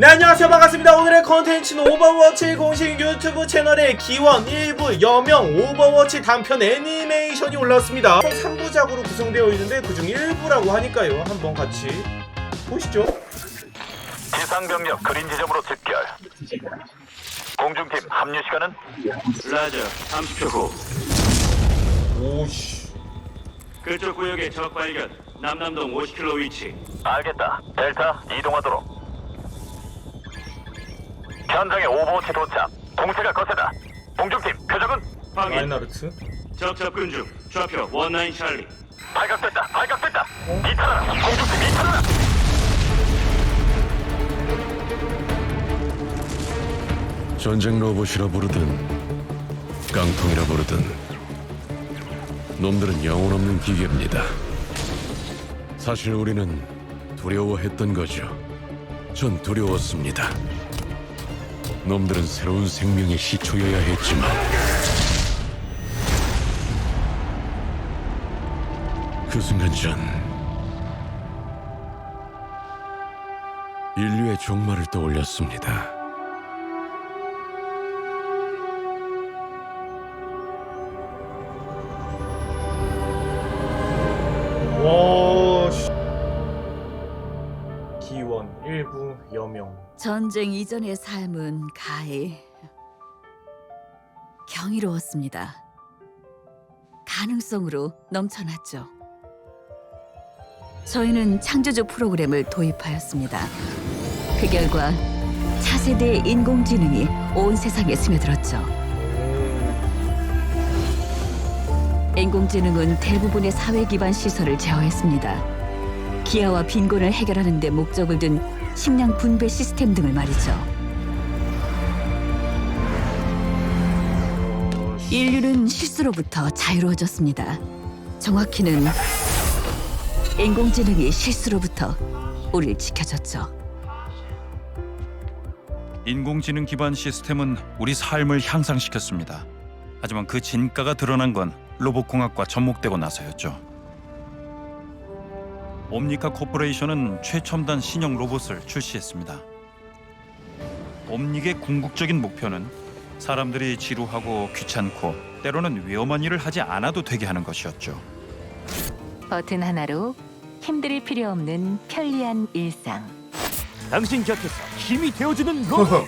네 안녕하세요. 반갑습니다. 오늘의 컨텐츠는 오버워치 공식 유튜브 채널에 기원 1부 여명 오버워치 단편 애니메이션이 올라왔습니다. 총 3부작으로 구성되어 있는데 그중 1부라고 하니까요. 한번 같이 보시죠. 지상 병력 그린 지점으로 집결. 공중팀 합류 시간은? 라저 30초 후. 오씨. 그쪽 구역의 적 발견 남남동 50km 위치. 알겠다. 델타 이동하도록. 현장에 오버워치 도착. 공세가 거세다. 공중팀 표적은 확인 라인하르트 적 접근 중 좌표 원나인 찰리 발각됐다. 발각됐다. 이탈하라. 공중팀 이탈하라. 전쟁 로봇이라 부르든 깡통이라 부르든 놈들은 영혼 없는 기계입니다. 사실 우리는 두려워했던 거죠. 전 두려웠습니다. 놈들은 새로운 생명의 시초여야 했지만 그 순간 전 인류의 종말을 떠올렸습니다. 1부 여명 전쟁 이전의 삶은 가히 경이로웠습니다. 가능성으로 넘쳐났죠. 저희는 창조적 프로그램을 도입하였습니다. 그 결과 차세대 인공지능이 온 세상에 스며들었죠. 인공지능은 대부분의 사회 기반 시설을 제어했습니다. 기아와 빈곤을 해결하는 데 목적을 둔 식량 분배 시스템 등을 말이죠. 인류는 실수로부터 자유로워졌습니다. 정확히는 인공지능이 실수로부터 우리를 지켜줬죠. 인공지능 기반 시스템은 우리 삶을 향상시켰습니다. 하지만 그 진가가 드러난 건 로봇공학과 접목되고 나서였죠. 옴니카 코퍼레이션은 최첨단 신형 로봇을 출시했습니다. 옴닉의 궁극적인 목표는 사람들이 지루하고 귀찮고 때로는 위험한 일을 하지 않아도 되게 하는 것이었죠. 버튼 하나로 힘들일 필요 없는 편리한 일상. 당신 곁에서 힘이 되어주는 로봇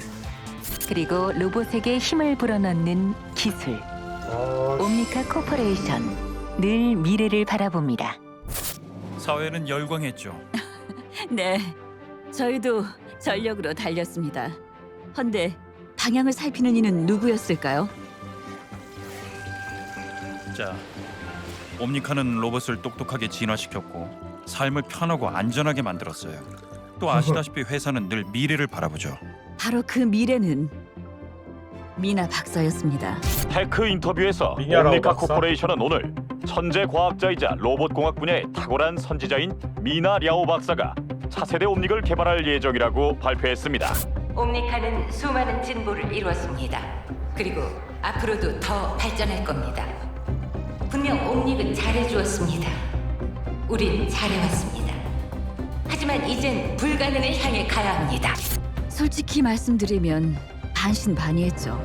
그리고 로봇에게 힘을 불어넣는 기술. 아, 옴니카 코퍼레이션. 늘 미래를 바라봅니다. 사회는 열광했죠. 네, 저희도 전력으로 달렸습니다. 헌데 방향을 살피는 이는 누구였을까요? 자, 옴니카는 로봇을 똑똑하게 진화시켰고 삶을 편하고 안전하게 만들었어요. 또 아시다시피 회사는 늘 미래를 바라보죠. 바로 그 미래는 미나 박사였습니다. 테크 인터뷰에서 옴니카 박사? 코퍼레이션은 오늘 천재 과학자이자 로봇 공학 분야의 탁월한 선지자인 미나 랴오 박사가 차세대 옴닉을 개발할 예정이라고 발표했습니다. 옴니카는 수많은 진보를 이루었습니다. 그리고 앞으로도 더 발전할 겁니다. 분명 옴닉은 잘해주었습니다. 우린 잘해왔습니다. 하지만 이젠 불가능을 향해 가야 합니다. 솔직히 말씀드리면 반신반의했죠.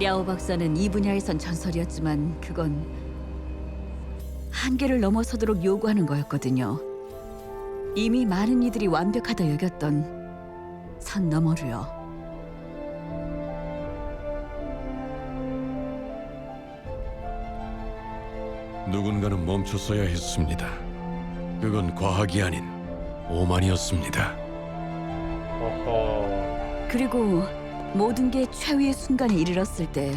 랴오 박사는 이 분야에선 전설이었지만 그건 한계를 넘어서도록 요구하는 거였거든요. 이미 많은 이들이 완벽하다 여겼던 선 너머로요. 누군가는 멈췄어야 했습니다. 그건 과학이 아닌 오만이었습니다. 어허 그리고 모든 게 최후의 순간에 이르렀을 때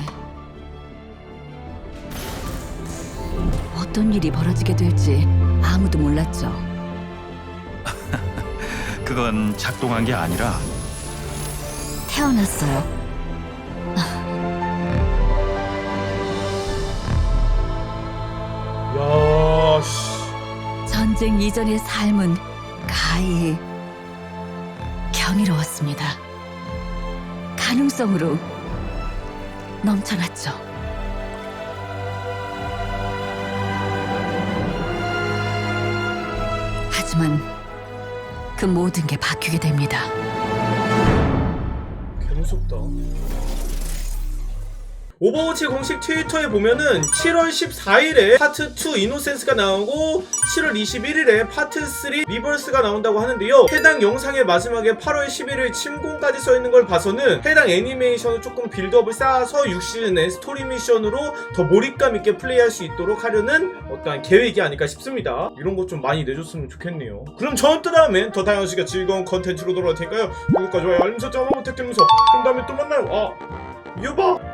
어떤 일이 벌어지게 될지 아무도 몰랐죠. 그건 작동한 게 아니라 태어났어요. 야 씨 전쟁 이전의 삶은 가히 경이로웠습니다. 가능성으로 넘쳐났죠. 하지만 그 모든 게 바뀌게 됩니다. 개무섭다. 오버워치 공식 트위터에 보면은 7월 14일에 파트 2 이노센스가 나오고 7월 21일에 파트 3 리버스가 나온다고 하는데요. 해당 영상의 마지막에 8월 11일 침공까지 써 있는 걸 봐서는 해당 애니메이션을 조금 빌드업을 쌓아서 6시즌의 스토리 미션으로 더 몰입감 있게 플레이할 수 있도록 하려는 어떠한 계획이 아닐까 싶습니다. 이런 것 좀 많이 내줬으면 좋겠네요. 그럼 저는 또 다음엔 더 다양한 시간 즐거운 컨텐츠로 돌아올 테니까요. 구독과 좋아요 알림 설정 한번 부탁드리면서 그럼 다음에 또 만나요. 아, 유바!